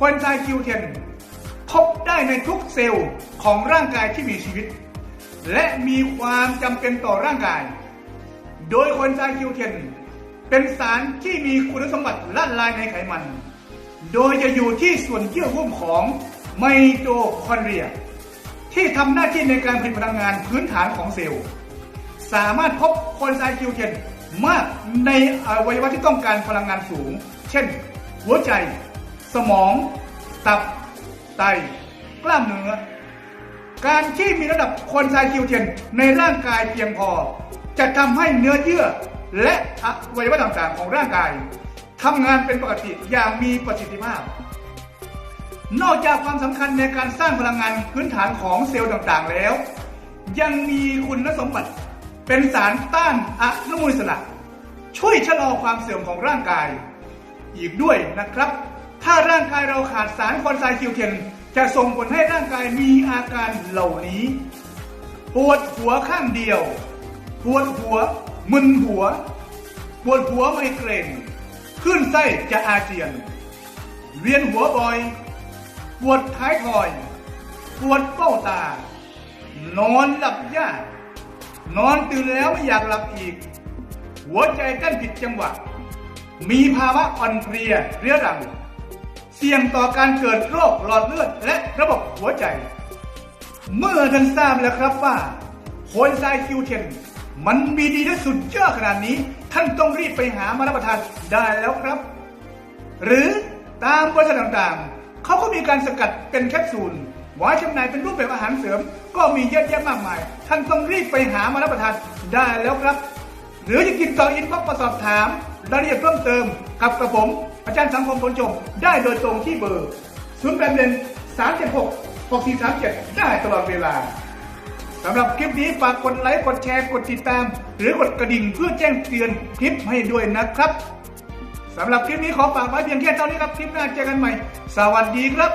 คนไซคิวเทนพบได้ในทุกเซลล์ของร่างกายที่มีชีวิต และมีความจำเป็นต่อร่างกาย โดยคนไซคิวเทนเป็นสารที่มีคุณสมบัติละลายในไขมัน โดยจะอยู่ที่ส่วนเยื่อหุ้มของไมโตคอนเดรีย ที่ทำหน้าที่ในการผลิตพลังงานพื้นฐานของเซลล์ สามารถพบคนไซคิวเทนมากในอวัยวะที่ต้องการพลังงานสูง เช่น หัวใจ สมอง ตับ ไต กล้ามเนื้อ การที่มีระดับคอนไซคิวเทนในร่างกายเพียงพอ จะทำให้เนื้อเยื่อ และอวัยวะต่างๆของร่างกายทำงานเป็นปกติอย่างมีประสิทธิภาพ นอกจากความสำคัญในการสร้างพลังงานพื้นฐานของเซลล์ต่างๆแล้ว ยังมีคุณสมบัติเป็นสารต้านอนุมูลอิสระ ช่วยชะลอความเสื่อมของร่างกาย อีกด้วยนะครับ ถ้าร่างกายเราขาดสารคอนไซคิวเทนจะส่งผลให้ร่างกายมีอาการเหล่านี้ ปวดหัวข้างเดียว ปวดหัว มึนหัว ปวดหัวไมเกรนขึ้นไส้จะอาเจียน เวียนหัวบ่อย ปวดท้ายทอย ปวดเป้าตา นอนหลับยากนอนตื่นแล้วไม่อยากหลับอีก หัวใจเต้นผิดจังหวะ มีภาวะอ่อนเพลียเรื้อรัง เสี่ยงต่อการเกิดโรคหลอดเลือดและระบบหัวใจ เมื่อท่านทราบแล้วครับว่าโคนไซคิวเทนมันมีดีและสุดยอดขนาดนี้ ท่านต้องรีบไปหามารับประทานได้แล้วครับ หรือตามบริษัทต่างๆ เขาก็มีการสกัดเป็นแคปซูลไว้จำหน่ายเป็นรูปแบบอาหารเสริม ก็มีเยอะแยะมากมาย ท่านต้องรีบไปหามารับประทานได้แล้วครับ หรือจะติดต่ออินบ็อกซ์มาสอบถาม รายละเอียดเพิ่มเติมกับกระผม อาจารย์สังคมผลจงได้โดยตรงที่เบอร์ 0 8 1 3 7 6 6 4 3 7 ได้ตลอดเวลาสำหรับคลิปนี้ฝากกดไลค์ กดแชร์ กดติดตาม หรือกดกระดิ่งเพื่อแจ้งเตือนคลิปให้ด้วยนะครับสำหรับคลิปนี้ขอฝากไว้เพียงแค่เท่านี้ครับ คลิปหน้าเจอกันใหม่ สวัสดีครับ